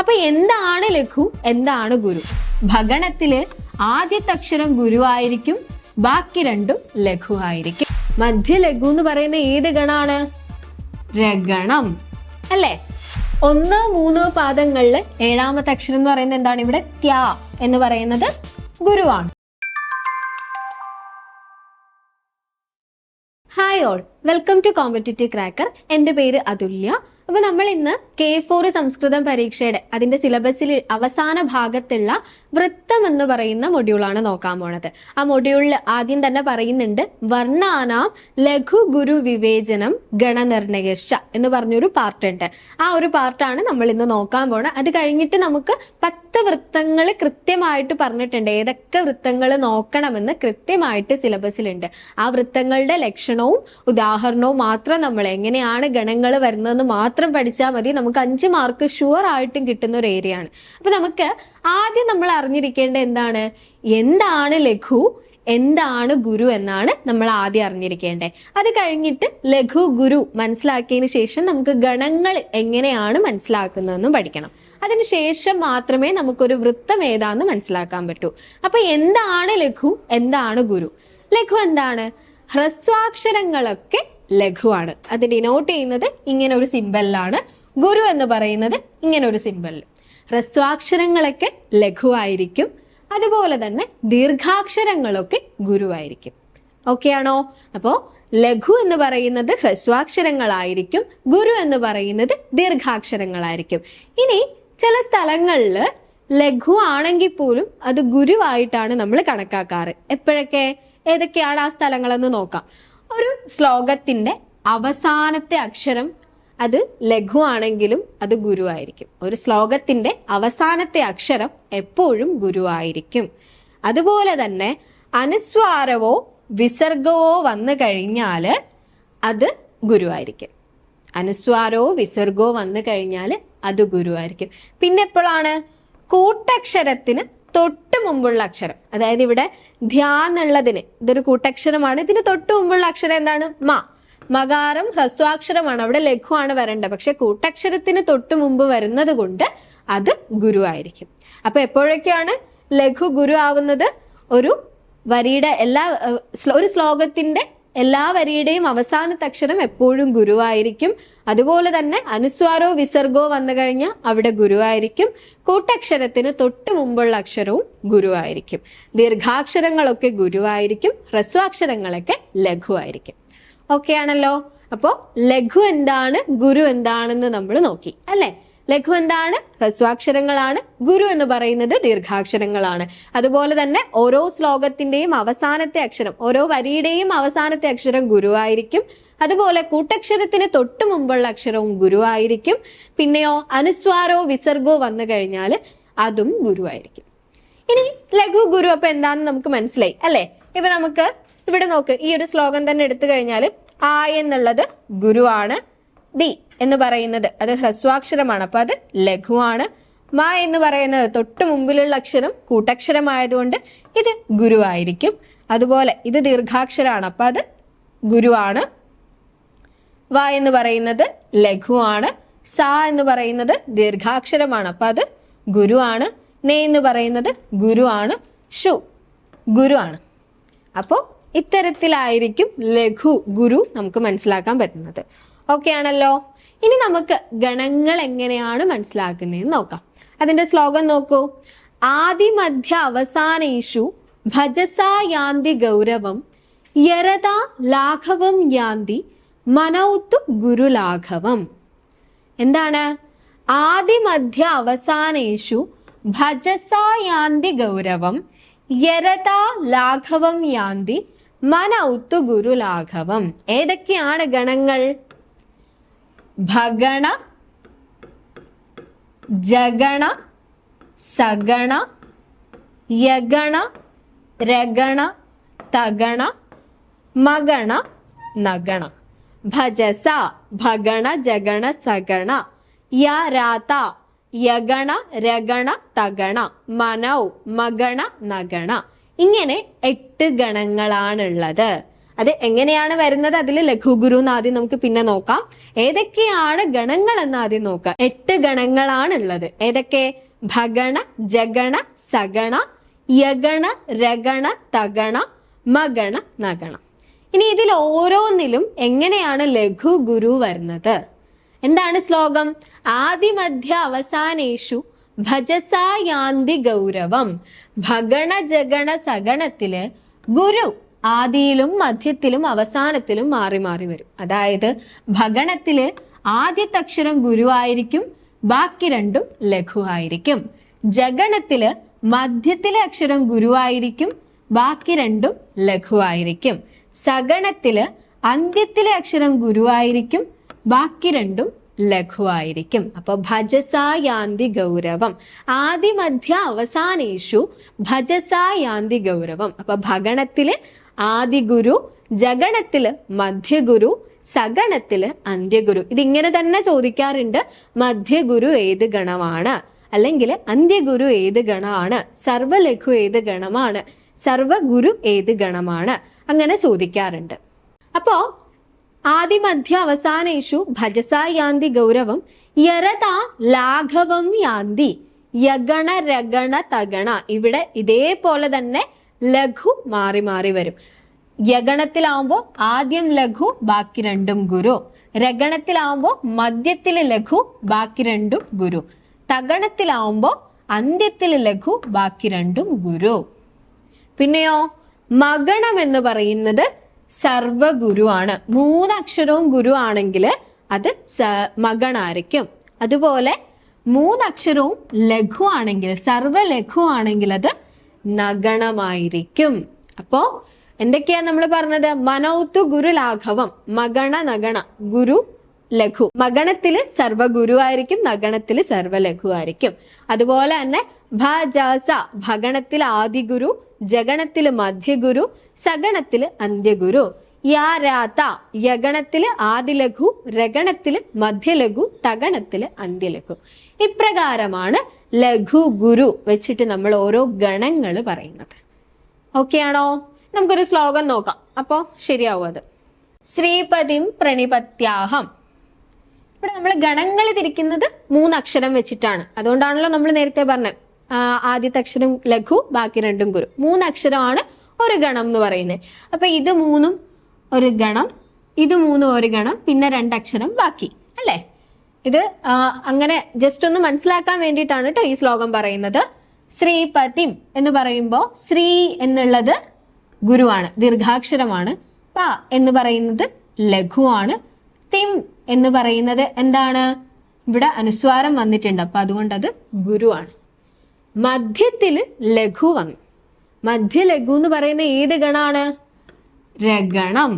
അപ്പൊ എന്താണ് ലഘു? എന്താണ് ഗുരു? ഭഗണത്തിൽ ആദ്യത്തെ അക്ഷരം ഗുരുവായിരിക്കും ബാക്കി രണ്ടും ലഘു ആയിരിക്കും. മധ്യ ലഘു എന്ന് പറയുന്ന ഏത് ഗണാണ്? രഗണം. അല്ലേ? ഒന്നോ മൂന്നോ പാദങ്ങളിൽ ഏഴാമത്തെ അക്ഷരം എന്ന് പറയുന്നത് എന്താണ് ഇവിടെ? ത്യാ എന്ന് പറയുന്നത് ഗുരുവാണ്. Hi all welcome to competitive cracker എന്റെ പേര് അതുല്യ. അപ്പൊ നമ്മൾ ഇന്ന് കെ ഫോർ സംസ്കൃതം പരീക്ഷയുടെ അതിന്റെ സിലബസിൽ അവസാന ഭാഗത്തുള്ള വൃത്തം എന്ന് പറയുന്ന മൊഡ്യൂളാണ് നോക്കാൻ പോണത്. ആ മൊഡ്യൂളിൽ ആദ്യം തന്നെ പറയുന്നുണ്ട് വർണാനാം ലഘു ഗുരു വിവേചനം ഗണനിർണയശ എന്ന് പറഞ്ഞൊരു പാർട്ട് ഉണ്ട്. ആ ഒരു പാർട്ടാണ് നമ്മൾ ഇന്ന് നോക്കാൻ പോണത് അത് കഴിഞ്ഞിട്ട് നമുക്ക് പത്ത് വൃത്തങ്ങൾ കൃത്യമായിട്ട് പറഞ്ഞിട്ടുണ്ട്. ഏതൊക്കെ വൃത്തങ്ങൾ നോക്കണമെന്ന് കൃത്യമായിട്ട് സിലബസിലുണ്ട് ആ വൃത്തങ്ങളുടെ ലക്ഷണവും ഉദാഹരണവും മാത്രം നമ്മൾ എങ്ങനെയാണ് ഗണങ്ങൾ വരുന്നതെന്ന് മാത്രം പഠിച്ചാൽ മതി. നമുക്ക് അഞ്ച് മാർക്ക് ഷുവർ ആയിട്ടും കിട്ടുന്ന ഒരു ഏരിയ ആണ്. അപ്പൊ നമുക്ക് ആദ്യം നമ്മൾ അറിഞ്ഞിരിക്കേണ്ട എന്താണ്? എന്താണ് ലഘു? എന്താണ് ഗുരു എന്നാണ് നമ്മൾ ആദ്യം അറിഞ്ഞിരിക്കേണ്ടത് അത് കഴിഞ്ഞിട്ട് ലഘു ഗുരു മനസ്സിലാക്കിയതിന് ശേഷം നമുക്ക് ഗണങ്ങൾ എങ്ങനെയാണ് മനസ്സിലാക്കുന്നതെന്നും പഠിക്കണം. അതിനുശേഷം മാത്രമേ നമുക്കൊരു വൃത്തം ഏതാന്ന് മനസ്സിലാക്കാൻ പറ്റൂ. അപ്പൊ എന്താണ് ലഘു? എന്താണ് ഗുരു? ലഘു എന്താണ്? ഹ്രസ്വാക്ഷരങ്ങളൊക്കെ ലഘുവാണ്. അത് ഡിനോട്ട് ചെയ്യുന്നത് ഇങ്ങനെ ഒരു സിമ്പലിലാണ് ഗുരു എന്ന് പറയുന്നത് ഇങ്ങനെ ഒരു സിമ്പലിൽ ഹ്രസ്വാക്ഷരങ്ങളൊക്കെ ലഘുവായിരിക്കും. അതുപോലെ തന്നെ ദീർഘാക്ഷരങ്ങളൊക്കെ ഗുരുവായിരിക്കും. ഓക്കെ ആണോ? അപ്പോ ലഘു എന്ന് പറയുന്നത് ഹ്രസ്വാക്ഷരങ്ങളായിരിക്കും. ഗുരു എന്ന് പറയുന്നത് ദീർഘാക്ഷരങ്ങളായിരിക്കും. ഇനി ചില സ്ഥലങ്ങളിൽ ലഘു ആണെങ്കിൽ പോലും അത് ഗുരുവായിട്ടാണ് നമ്മൾ കണക്കാക്കാറ്. എപ്പോഴൊക്കെ? ഏതൊക്കെയാണ് ആ സ്ഥലങ്ങളെന്ന് നോക്കാം. ഒരു ശ്ലോകത്തിന്റെ അവസാനത്തെ അക്ഷരം അത് ലഘു ആണെങ്കിലും അത് ഗുരുവായിരിക്കും ഒരു ശ്ലോകത്തിന്റെ അവസാനത്തെ അക്ഷരം എപ്പോഴും ഗുരുവായിരിക്കും അതുപോലെ തന്നെ അനുസ്വാരവോ വിസർഗവോ വന്നു കഴിഞ്ഞാൽ അത് ഗുരുവായിരിക്കും അനുസ്വാരവോ വിസർഗവോ വന്നു കഴിഞ്ഞാൽ അത് ഗുരുവായിരിക്കും പിന്നെ എപ്പോഴാണ്? കൂട്ടക്ഷരത്തിന് തൊട്ട് മുമ്പുള്ള അക്ഷരം. അതായത് ഇവിടെ ധ്യാന്നുള്ളതിന് ഇതൊരു കൂട്ടക്ഷരമാണ്. ഇതിന് തൊട്ട് മുമ്പുള്ള അക്ഷരം എന്താണ്? മ. മകാരം ഹ്രസ്വാക്ഷരമാണ്. അവിടെ ലഘുവാണ് വരേണ്ടത്. പക്ഷെ കൂട്ടക്ഷരത്തിന് തൊട്ട് മുമ്പ് വരുന്നത് കൊണ്ട് അത് ഗുരു ആയിരിക്കും. അപ്പൊ എപ്പോഴൊക്കെയാണ് ലഘു ഗുരു ആവുന്നത്? ഒരു വരിയുടെ എല്ലാ ഒരു ശ്ലോകത്തിന്റെ എല്ലാ വരിയുടെയും അവസാനത്തെ അക്ഷരം എപ്പോഴും ഗുരുവായിരിക്കും. അതുപോലെ തന്നെ അനുസ്വാരോ വിസർഗോ വന്നു കഴിഞ്ഞാൽ അവിടെ ഗുരുവായിരിക്കും. കൂട്ടക്ഷരത്തിന് തൊട്ട് മുമ്പുള്ള അക്ഷരവും ഗുരുവായിരിക്കും. ദീർഘാക്ഷരങ്ങളൊക്കെ ഗുരുവായിരിക്കും. ഹ്രസ്വാക്ഷരങ്ങളൊക്കെ ലഘുവായിരിക്കും. ഓക്കെ ആണല്ലോ അപ്പോ ലഘു എന്താണ്? ഗുരു എന്താണെന്ന് നമ്മൾ നോക്കി അല്ലെ? ലഘു എന്താണ്? ഹ്രസ്വാക്ഷരങ്ങളാണ്. ഗുരു എന്ന് പറയുന്നത് ദീർഘാക്ഷരങ്ങളാണ്. അതുപോലെ തന്നെ ഓരോ ശ്ലോകത്തിന്റെയും അവസാനത്തെ അക്ഷരം ഓരോ വരിയുടെയും അവസാനത്തെ അക്ഷരം ഗുരുവായിരിക്കും അതുപോലെ കൂട്ടക്ഷരത്തിന് തൊട്ടു മുമ്പുള്ള അക്ഷരവും ഗുരുവായിരിക്കും പിന്നെയോ അനുസ്വാരോ വിസർഗോ വന്നു കഴിഞ്ഞാൽ അതും ഗുരുവായിരിക്കും ഇനി ലഘു ഗുരു അപ്പൊ എന്താന്ന് നമുക്ക് മനസ്സിലായി അല്ലെ? ഇപ്പൊ നമുക്ക് ഇവിടെ നോക്ക് ഈ ഒരു ശ്ലോകം തന്നെ എടുത്തു കഴിഞ്ഞാൽ ആ എന്നുള്ളത് ഗുരുവാണ്. ദി എന്ന് പറയുന്നത്. അത് ഹ്രസ്വാക്ഷരമാണ്. അപ്പൊ അത് ലഘുവാണ്. മ എന്ന് പറയുന്നത് തൊട്ട് മുമ്പിലുള്ള അക്ഷരം കൂട്ടക്ഷരമായതുകൊണ്ട് ഇത് ഗുരുവായിരിക്കും. അതുപോലെ ഇത് ദീർഘാക്ഷരമാണ് അപ്പൊ അത് ഗുരുവാണ്. വ എന്ന് പറയുന്നത് ലഘുവാണ്. സ എന്ന് പറയുന്നത് ദീർഘാക്ഷരമാണ്. അപ്പൊ അത് ഗുരുവാണ്. നേ എന്ന് പറയുന്നത് ഗുരുവാണ്. ഷു ഗുരുവാണ്. അപ്പോൾ ഇത്തരത്തിലായിരിക്കും ലഘു ഗുരു നമുക്ക് മനസ്സിലാക്കാൻ പറ്റുന്നത്. ഓക്കെ ആണല്ലോ? ഇനി നമുക്ക് ഗണങ്ങൾ എങ്ങനെയാണ് മനസ്സിലാക്കുന്നതെന്ന് നോക്കാം. അതിന്റെ ശ്ലോകം നോക്കൂ. ആദിമധ്യ അവസാനേഷു ഭജസാ ഗൗരവം യരത ലാഘവം യാന്തി മനൗത്തു ഗുരുലാഘവം. എന്താണ്? ആദിമധ്യ അവസാനേഷു ഭജസാ ഗൗരവം യരത ലാഘവം യാന്തി മനൗത്തു ഗുരുലാഘവം. ഏതൊക്കെയാണ് ഗണങ്ങൾ? ഭഗണ ജഗണ സഗണ യഗണ രഗണ തഗണ മഗണ നഗണ. ഭജസ ഭഗണ ജഗണ സഗണ. യരാത യഗണ രഗണ തഗണ. മനൗ മഗണ നഗണ. ഇങ്ങനെ എട്ട് ഗണങ്ങളാണുള്ളത്. അത് എങ്ങനെയാണ് വരുന്നത്? അതിൽ ലഘുഗുരു എന്ന് ആദ്യം നമുക്ക് പിന്നെ നോക്കാം. ഏതൊക്കെയാണ് ഗണങ്ങൾ എന്ന് ആദ്യം നോക്കാം എട്ട് ഗണങ്ങളാണ് ഉള്ളത് ഏതൊക്കെ? ഭഗണ ജഗണ സഗണ യഗണ രഗണ തഗണ മഗണ നഗണ. ഇനി ഇതിൽ ഓരോന്നിലും എങ്ങനെയാണ് ലഘു ഗുരു വരുന്നത്? എന്താണ് ശ്ലോകം? ആദിമധ്യ അവസാനേഷു ഭജസായാന്തി ഗൗരവം. ഭഗണ ജഗണ സഗണത്തിൽ ഗുരു ആദിയിലും മധ്യത്തിലും അവസാനത്തിലും മാറി മാറി വരും. അതായത് ഭഗണത്തിൽ ആദ്യത്തെ അക്ഷരം ഗുരുവായിരിക്കും ബാക്കി രണ്ടും ലഘുവായിരിക്കും. ജഗണത്തിൽ മധ്യത്തിലെ അക്ഷരം ഗുരുവായിരിക്കും ബാക്കി രണ്ടും ലഘുവായിരിക്കും. സഗണത്തിൽ അന്ത്യത്തിലെ അക്ഷരം ഗുരുവായിരിക്കും ബാക്കി രണ്ടും ലഘുവായിരിക്കും. അപ്പൊ ഭജസായാന്തി ഗൗരവം. ആദിമധ്യ അവസാനേഷു ഭജസായാന്തി ഗൗരവം. അപ്പൊ ഭഗണത്തിൽ ആദിഗുരു ജഗണത്തിൽ മധ്യഗുരു സഗണത്തിൽ അന്ത്യഗുരു. ഇതിങ്ങനെ തന്നെ ചോദിക്കാറുണ്ട് മധ്യഗുരു ഏത് ഗണമാണ്? അല്ലെങ്കിൽ അന്ത്യഗുരു ഏത് ഗണമാണ്? സർവലഘു ഏത് ഗണമാണ്? സർവഗുരു ഏത് ഗണമാണ്? അങ്ങനെ ചോദിക്കാറുണ്ട്. അപ്പോ ആദിമധ്യ അവസാനേഷു ഭജസായാന്തി ഗൗരവം യരത ലാഘവം യാന്തി യഗണ രഗണ തഗണ. ഇവിടെ ഇതേപോലെ തന്നെ ലഘു മാറി മാറി വരും. യഗണത്തിലാവുമ്പോൾ ആദ്യം ലഘു ബാക്കി രണ്ടും ഗുരു. രഗണത്തിലാവുമ്പോ മധ്യത്തിൽ ലഘു ബാക്കി രണ്ടും ഗുരു. തഗണത്തിലാവുമ്പോ അന്ത്യത്തിൽ ലഘു ബാക്കി രണ്ടും ഗുരു. പിന്നെയോ മകണം എന്ന് പറയുന്നത് സർവഗുരു സർവഗുരുവാണ്. മൂന്നക്ഷരവും ഗുരു ആണെങ്കിൽ അത് മകണായിരിക്കും അതുപോലെ മൂന്നക്ഷരവും ലഘു ആണെങ്കിൽ സർവ ലഘു ആണെങ്കിൽ അത് നഗണമായിരിക്കും. അപ്പോ എന്തൊക്കെയാ നമ്മൾ പറഞ്ഞത്? മനൗത്തു ഗുരു ലാഘവം. മഗണ നഗണ. ഗുരു ലഘു. മഗണത്തിൽ സർവഗുരു ആയിരിക്കും നഗണത്തിൽ സർവലഘു ആയിരിക്കും. അതുപോലെ തന്നെ ഭാജാസ ഭഗണത്തിൽ ആദിഗുരു ജഗണത്തിൽ മധ്യഗുരു സഗണത്തിൽ അന്ത്യഗുരു. യാരാത യഗണത്തിൽ ആദിലഘു രഗണത്തിൽ മധ്യലഘു തഗണത്തിൽ അന്ത്യലഘു. ഇപ്രകാരമാണ് ലഘു ഗുരു വെച്ചിട്ട് നമ്മൾ ഓരോ ഗണങ്ങൾ പറയുന്നത്. ഓക്കെ ആണോ? നമുക്കൊരു ശ്ലോകം നോക്കാം. അപ്പോ ശരിയാവും അത്. ശ്രീപതിം പ്രണിപത്യാഹം. ഇവിടെ നമ്മൾ ഗണങ്ങൾ തിരിക്കുന്നത് മൂന്ന് അക്ഷരം വെച്ചിട്ടാണ്. അതുകൊണ്ടാണല്ലോ നമ്മൾ നേരത്തെ പറഞ്ഞത്. ആദ്യത്തെ അക്ഷരം ലഘു ബാക്കി രണ്ടും ഗുരു. മൂന്ന് അക്ഷരമാണ് ഒരു ഗണം എന്ന് പറയുന്നത്. അപ്പൊ ഇത് മൂന്നും ഒരു ഗണം ഇത് മൂന്നും ഒരു ഗണം പിന്നെ രണ്ടക്ഷരം ബാക്കി. അല്ലേ? ഇത് അങ്ങനെ ജസ്റ്റ് ഒന്ന് മനസ്സിലാക്കാൻ വേണ്ടിയിട്ടാണ് കേട്ടോ ഈ ശ്ലോകം പറയുന്നത്. ശ്രീപതിം എന്ന് പറയുമ്പോൾ ശ്രീ എന്നുള്ളത് ഗുരുവാണ് ദീർഘാക്ഷരമാണ്. പ എന്ന് പറയുന്നത് ലഘുവാണ്. തിം എന്ന് പറയുന്നത് എന്താണ്? ഇവിടെ അനുസ്വാരം വന്നിട്ടുണ്ട് അപ്പൊ അതുകൊണ്ട് അത് ഗുരുവാണ്. മധ്യത്തിൽ ലഘു വന്നു. മധ്യ ലഘു എന്ന് പറയുന്ന ഏത് ഗണാണ്? രഗണം.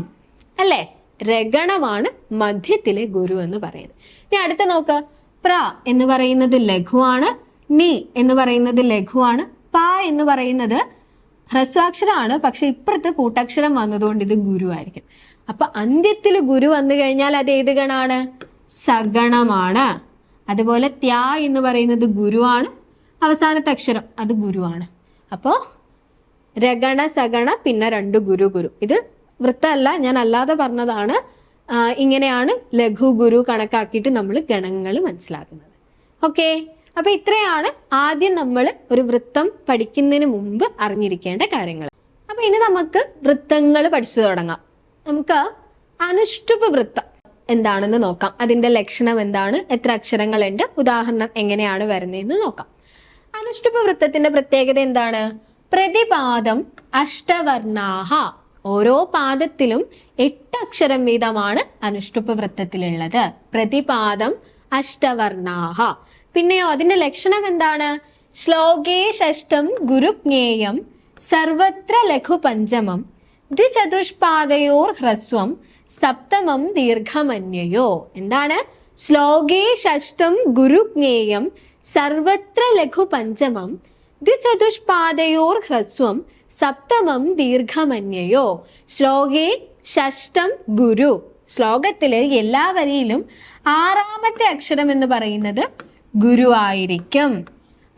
അല്ലേ? രഗണമാണ് മധ്യത്തിലെ ഗുരു എന്ന് പറയുന്നത്. ഇനി അടുത്ത നോക്ക്. പ്ര എന്ന് പറയുന്നത് ലഘുവാണ് നി എന്ന് പറയുന്നത് ലഘുവാണ് പ എന്ന് പറയുന്നത് ഹ്രസ്വാക്ഷരമാണ്. പക്ഷെ ഇപ്പുറത്ത് കൂട്ടക്ഷരം വന്നതുകൊണ്ട് ഇത് ഗുരു ആയിരിക്കും അപ്പൊ അന്ത്യത്തിൽ ഗുരു വന്നു കഴിഞ്ഞാൽ അത് ഏത് ഗണാണ്? സഗണമാണ്. അതുപോലെ ത്യാ എന്ന് പറയുന്നത് ഗുരുവാണ് അവസാനത്തെ അക്ഷരം അത് ഗുരുവാണ്. അപ്പോ രഗണ സഗണ പിന്നെ രണ്ട് ഗുരു ഗുരു. ഇത് വൃത്തമല്ല ഞാൻ അല്ലാതെ പറഞ്ഞതാണ്. ഇങ്ങനെയാണ് ലഘു ഗുരു കണക്കാക്കിയിട്ട് നമ്മൾ ഗണങ്ങൾ മനസ്സിലാക്കുന്നത്. ഓക്കെ? അപ്പൊ ഇത്രയാണ് ആദ്യം നമ്മൾ ഒരു വൃത്തം പഠിക്കുന്നതിന് മുമ്പ് അറിഞ്ഞിരിക്കേണ്ട കാര്യങ്ങൾ. അപ്പൊ ഇനി നമുക്ക് വൃത്തങ്ങൾ പഠിച്ചു തുടങ്ങാം. നമുക്ക് അനുഷ്ടുപ വൃത്തം എന്താണെന്ന് നോക്കാം. അതിന്റെ ലക്ഷണം എന്താണ്? എത്ര അക്ഷരങ്ങൾ ഉണ്ട് ഉദാഹരണം എങ്ങനെയാണ് വരുന്നതെന്ന് നോക്കാം. അനുഷ്ടുപ വൃത്തത്തിന്റെ പ്രത്യേകത എന്താണ്? പ്രതിപാദം അഷ്ടവർണാഹ ഓരോ പാദത്തിലും എട്ട് അക്ഷരം വീതമാണ് അനുഷ്ടുപ്പ് വൃത്തത്തിലുള്ളത് പ്രതിപാദം അഷ്ടവർണാഹ. പിന്നെയോ അതിന്റെ ലക്ഷണം എന്താണ്? ശ്ലോകേ ഷഷ്ടം ഗുരുജ്ഞേയം സർവത്ര ലഘു പഞ്ചമം ദ്വിചതുഷ്പാദയോർ ഹ്രസ്വം സപ്തമം ദീർഘമന്യയോ. എന്താണ്? ശ്ലോകേ ഷഷ്ടം ഗുരുജ്ഞേയം സർവത്ര ലഘു പഞ്ചമം ദ്വിചതുഷ്പാദയോർ ഹ്രസ്വം സപ്തമം ദീർഘമന്യയോ. ശ്ലോകേ ഷഷ്ടം ഗുരു. ശ്ലോകത്തിലെ എല്ലാ വരിയിലും ആറാമത്തെ അക്ഷരം എന്ന് പറയുന്നത് ഗുരു ആയിരിക്കും.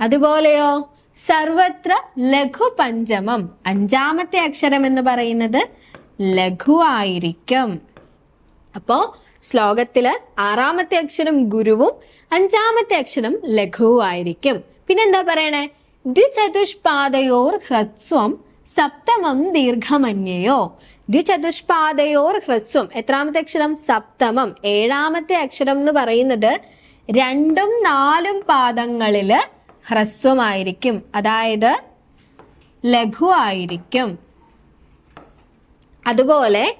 അതുപോലെയോ സർവത്ര ലഘു പഞ്ചമം അഞ്ചാമത്തെ അക്ഷരം എന്ന് പറയുന്നത് ലഘുവായിരിക്കും അപ്പോ ശ്ലോകത്തിൽ ആറാമത്തെ അക്ഷരം ഗുരുവും അഞ്ചാമത്തെ അക്ഷരം ലഘുവായിരിക്കും പിന്നെന്താ പറയണേ? ദ്വിചതുഷ്പാദയോർ ഹ്രസ്വം സപ്തമം ദീർഘമന്യയോ. ദ്വിചതുഷ്പാദയോർ ഹ്രസ്വം. എത്രാമത്തെ അക്ഷരം? സപ്തമം. ഏഴാമത്തെ അക്ഷരം എന്ന് പറയുന്നത് രണ്ടും നാലും പാദങ്ങളിൽ ഹ്രസ്വമായിരിക്കും. അതായത് ലഘുവായിരിക്കും അതുപോലെ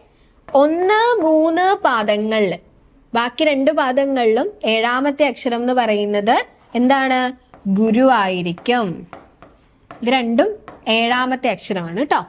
ഒന്ന് മൂന്ന് പാദങ്ങളിൽ ബാക്കി രണ്ട് പാദങ്ങളിലും ഏഴാമത്തെ അക്ഷരം എന്ന് പറയുന്നത് എന്താണ്? ഗുരുവായിരിക്കും ഇത് രണ്ടും ഏഴാമത്തെ അക്ഷരമാണ് കേട്ടോ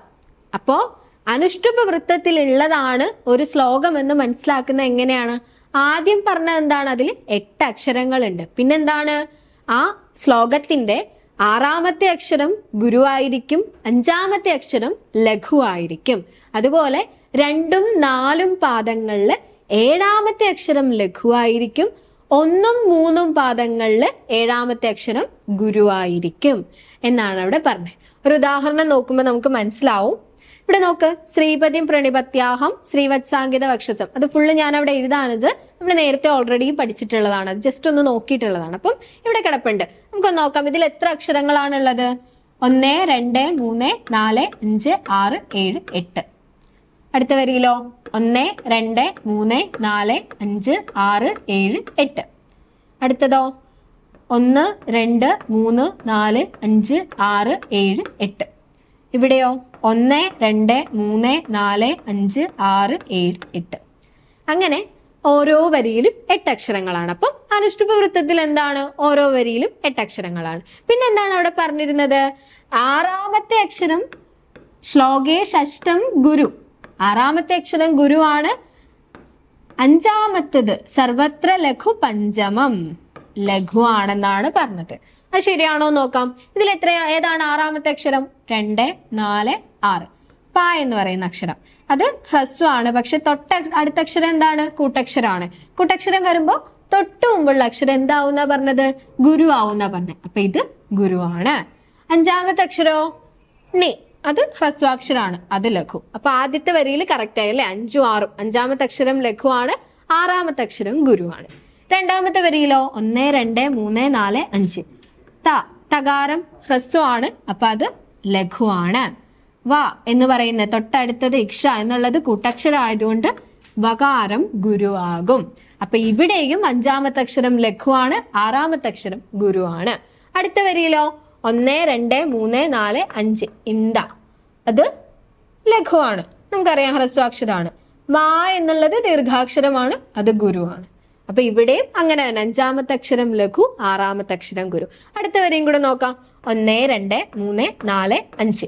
അപ്പോ അനുഷ്ടുപ വൃത്തത്തിൽ ഉള്ളതാണ് ഒരു ശ്ലോകം എന്ന് മനസ്സിലാക്കുന്ന എങ്ങനെയാണ്? ആദ്യം പറഞ്ഞ എന്താണ്? അതിൽ എട്ട് അക്ഷരങ്ങളുണ്ട്. പിന്നെന്താണ്? ആ ശ്ലോകത്തിന്റെ ആറാമത്തെ അക്ഷരം ഗുരുവായിരിക്കും അഞ്ചാമത്തെ അക്ഷരം ലഘുവായിരിക്കും അതുപോലെ രണ്ടും നാലും പാദങ്ങളിൽ ഏഴാമത്തെ അക്ഷരം ലഘുവായിരിക്കും ഒന്നും മൂന്നും പാദങ്ങളിൽ ഏഴാമത്തെ അക്ഷരം ഗുരുവായിരിക്കും എന്നാണ് അവിടെ പറഞ്ഞത് ഒരു ഉദാഹരണം നോക്കുമ്പോൾ നമുക്ക് മനസ്സിലാവും. ഇവിടെ നോക്ക് ശ്രീപതിയും പ്രണിപത്യാഹം ശ്രീവത്സാങ്കിത വക്ഷസം. അത് ഫുള്ള് ഞാൻ അവിടെ എഴുതാനത് നമ്മൾ നേരത്തെ ഓൾറെഡി പഠിച്ചിട്ടുള്ളതാണ്. ജസ്റ്റ് ഒന്ന് നോക്കിയിട്ടുള്ളതാണ്. അപ്പം ഇവിടെ കിടപ്പുണ്ട്. നമുക്കൊന്ന് നോക്കാം ഇതിൽ എത്ര അക്ഷരങ്ങളാണുള്ളത്? ഒന്ന് രണ്ട് മൂന്ന് നാല് അഞ്ച് ആറ് ഏഴ് എട്ട്. അടുത്ത വരിയിലോ? ഒന്ന് രണ്ട് മൂന്ന് നാല് അഞ്ച് ആറ് ഏഴ് എട്ട്. അടുത്തതോ? ഒന്ന് രണ്ട് മൂന്ന് നാല് അഞ്ച് ആറ് ഏഴ് എട്ട്. ഇവിടെയോ? ഒന്ന് രണ്ട് മൂന്ന് നാല് അഞ്ച് ആറ് ഏഴ് എട്ട്. അങ്ങനെ ഓരോ വരിയിലും എട്ട് അക്ഷരങ്ങളാണ്. അപ്പം അനുഷ്ഠുപ വൃത്തത്തിൽ എന്താണ്? ഓരോ വരിയിലും എട്ട് അക്ഷരങ്ങളാണ്. പിന്നെ എന്താണ് അവിടെ പറഞ്ഞിരുന്നത്? ആറാമത്തെ അക്ഷരം ശ്ലോകേ ഷഷ്ടം ഗുരു. ആറാമത്തെ അക്ഷരം ഗുരുവാണ്. അഞ്ചാമത്തത് സർവത്ര ലഘു പഞ്ചമം. ലഘു ആണെന്നാണ് പറഞ്ഞത്. അത് ശരിയാണോ നോക്കാം. ഇതിൽ എത്ര ഏതാണ് ആറാമത്തെ അക്ഷരം? രണ്ട് നാല് ആറ്. പ എന്ന് പറയുന്ന അക്ഷരം. അത് ഹ്രസ്വമാണ് പക്ഷെ തൊട്ട അടുത്ത അക്ഷരം എന്താണ്? കൂട്ടക്ഷരമാണ്. കൂട്ടക്ഷരം വരുമ്പോ തൊട്ട് മുമ്പുള്ള അക്ഷരം എന്താവുന്ന പറഞ്ഞത്? ഗുരു ആവുന്ന പറഞ്ഞത്. അപ്പൊ ഇത് ഗുരുവാണ്. അഞ്ചാമത്തെ അക്ഷരോ? നി അത് ഹ്രസ്വാക്ഷരാണ് അത് ലഘു. അപ്പൊ ആദ്യത്തെ വരിയിൽ കറക്റ്റ് ആയി അല്ലെ? അഞ്ചും ആറും. അഞ്ചാമത്തെ അക്ഷരം ലഘുവാണ് ആറാമത്തെ അക്ഷരം ഗുരുവാണ് രണ്ടാമത്തെ വരിയിലോ? ഒന്ന് രണ്ട് മൂന്ന് നാല് അഞ്ച്. ത തകാരം ഹ്രസ്വമാണ് അപ്പൊ അത് ലഘുവാണ് വ എന്ന് പറയുന്ന തൊട്ടടുത്തത് ഇക്ഷ എന്നുള്ളത് കൂട്ടക്ഷരം ആയതുകൊണ്ട് വകാരം ഗുരുവാകും അപ്പൊ ഇവിടെയും അഞ്ചാമത്തെ അക്ഷരം ലഘുവാണ് ആറാമത്തെ അക്ഷരം ഗുരുവാണ് അടുത്ത വരിയിലോ? ഒന്ന് രണ്ട് മൂന്ന് നാല് അഞ്ച്. ഇന്ത. അത് ലഘുവാണ്. നമുക്കറിയാം ഹ്രസ്വാക്ഷരമാണ് മാ എന്നുള്ളത് ദീർഘാക്ഷരമാണ് അത് ഗുരുവാണ്. അപ്പൊ ഇവിടെയും അങ്ങനെ തന്നെ. അഞ്ചാമത്തെ അക്ഷരം ലഘു ആറാമത്തെ അക്ഷരം ഗുരു. അടുത്ത വരെയും കൂടെ നോക്കാം. ഒന്ന് രണ്ട് മൂന്ന് നാല് അഞ്ച്.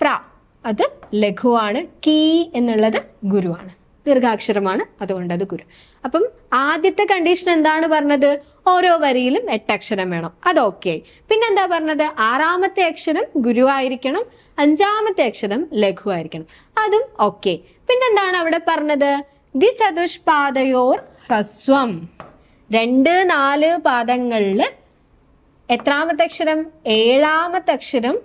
പ്ര. അത് ലഘുവാണ് കീ എന്നുള്ളത് ഗുരുവാണ്. ദീർഘാക്ഷരമാണ്. അതുകൊണ്ട് അത് ഗുരു. അപ്പം ആദ്യത്തെ കണ്ടീഷൻ എന്താണ് പറഞ്ഞത്? ഓരോ വരിയിലും എട്ടക്ഷരം വേണം. അത് ഓക്കെ പിന്നെന്താ പറഞ്ഞത്? ആറാമത്തെ അക്ഷരം ഗുരുവായിരിക്കണം അഞ്ചാമത്തെ അക്ഷരം ലഘുവായിരിക്കണം അതും ഓക്കെ പിന്നെന്താണ് അവിടെ പറഞ്ഞത്? ദി ചതുഷ്പാദയോർ ഹ്രസ്വം. രണ്ട് നാല് പാദങ്ങളിൽ എത്രാമത്തെ അക്ഷരം? ഏഴാമത്തെ അക്ഷരം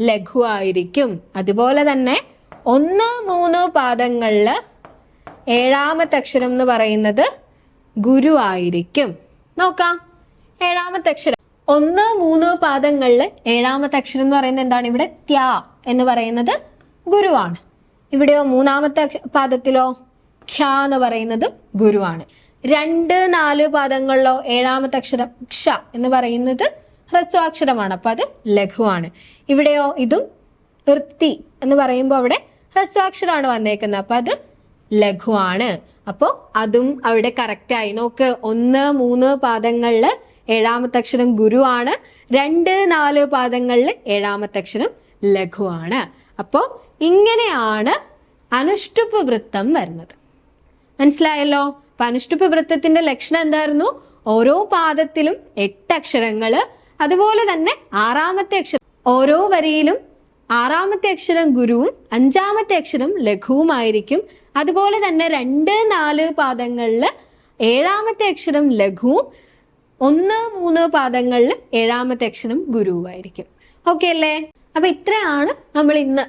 ലഘുവായിരിക്കും അതുപോലെ തന്നെ ഒന്ന് മൂന്ന് പാദങ്ങളിൽ ഏഴാമത്തെ അക്ഷരം എന്ന് പറയുന്നത് ഗുരു ആയിരിക്കും. നോക്കാം. ഏഴാമത്തെ അക്ഷരം ഒന്ന് മൂന്ന് പാദങ്ങളിൽ ഏഴാമത്തെ അക്ഷരം എന്ന് പറയുന്നത് എന്താണ് ഇവിടെ? ത്യാ എന്ന് പറയുന്നത് ഗുരുവാണ്. ഇവിടെയോ മൂന്നാമത്തെ പാദത്തിലോ ഖ്യാ എന്ന് പറയുന്നത് ഗുരുവാണ്. രണ്ട് നാല് പാദങ്ങളിലോ ഏഴാമത്തെ അക്ഷരം ക്ഷ എന്ന് പറയുന്നത് ഹ്രസ്വാക്ഷരമാണ്. അപ്പൊ അത് ലഘുവാണ്. ഇവിടെയോ ഇതും വൃത്തി എന്ന് പറയുമ്പോൾ അവിടെ ഹ്രസ്വാക്ഷരമാണ് വന്നേക്കുന്നത്. അപ്പൊ അത് ലഘുവാണ്. അപ്പോൾ അതും അവിടെ കറക്റ്റായി നോക്ക് ഒന്ന് മൂന്ന് പാദങ്ങളിൽ ഏഴാമത്തെ അക്ഷരം ഗുരുവാണ്. രണ്ട് നാല് പാദങ്ങളിൽ ഏഴാമത്തെ അക്ഷരം ലഘുവാണ്. അപ്പോൾ ഇങ്ങനെയാണ് അനുഷ്ടുപ്പ് വൃത്തം വരുന്നത്. മനസ്സിലായല്ലോ? അപ്പൊ അനുഷ്ടുപ്പ് വൃത്തത്തിന്റെ ലക്ഷണം എന്തായിരുന്നു? ഓരോ പാദത്തിലും എട്ട് അക്ഷരങ്ങൾ അതുപോലെ തന്നെ ആറാമത്തെ അക്ഷരം ഓരോ വരിയിലും ആറാമത്തെ അക്ഷരം ഗുരുവും അഞ്ചാമത്തെ അക്ഷരം ലഘുവുമായിരിക്കും. അതുപോലെ തന്നെ രണ്ട് നാല് പാദങ്ങളിൽ ഏഴാമത്തെ അക്ഷരം ലഘുവും ഒന്ന് മൂന്ന് പാദങ്ങളിൽ ഏഴാമത്തെ അക്ഷരം ഗുരുവായിരിക്കും. ഓക്കെ അല്ലേ? അപ്പൊ ഇത്രയാണ് നമ്മൾ ഇന്ന്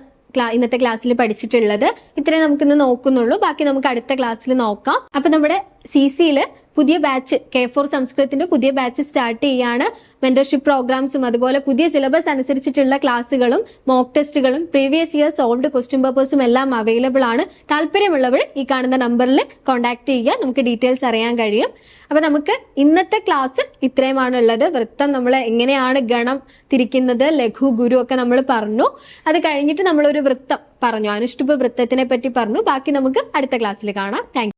ഇന്നത്തെ ക്ലാസ്സിൽ പഠിച്ചിട്ടുള്ളത്. ഇത്രയും നമുക്കിന്ന് നോക്കുന്നുള്ളൂ. ബാക്കി നമുക്ക് അടുത്ത ക്ലാസ്സിൽ നോക്കാം. അപ്പൊ നമ്മുടെ സി സിയിൽ പുതിയ ബാച്ച് കെ ഫോർ സംസ്കൃതത്തിന്റെ പുതിയ ബാച്ച് സ്റ്റാർട്ട് ചെയ്യാണ്. മെന്റർഷിപ്പ് പ്രോഗ്രാംസും അതുപോലെ പുതിയ സിലബസ് അനുസരിച്ചിട്ടുള്ള ക്ലാസ്സുകളും മോക്ക് ടെസ്റ്റുകളും പ്രീവിയസ് ഇയർ സോൾവ്ഡ് ക്വസ്റ്റ്യൻ പേപ്പേഴ്സും എല്ലാം അവൈലബിൾ ആണ്. താല്പര്യമുള്ളവർ ഈ കാണുന്ന നമ്പറിൽ കോൺടാക്ട് ചെയ്യുക. നമുക്ക് ഡീറ്റെയിൽസ് അറിയാൻ കഴിയും. അപ്പൊ നമുക്ക് ഇന്നത്തെ ക്ലാസ് ഇത്രയുമാണ് ഉള്ളത് വൃത്തം നമ്മൾ എങ്ങനെയാണ് ഗണം തിരിക്കുന്നത് ലഘു ഗുരു ഒക്കെ നമ്മൾ പറഞ്ഞു. അത് കഴിഞ്ഞിട്ട് നമ്മളൊരു വൃത്തം പറഞ്ഞു. അനുഷ്ഠിപ്പ് വൃത്തത്തിനെ പറ്റി പറഞ്ഞു. ബാക്കി നമുക്ക് അടുത്ത ക്ലാസ്സിൽ കാണാം. താങ്ക്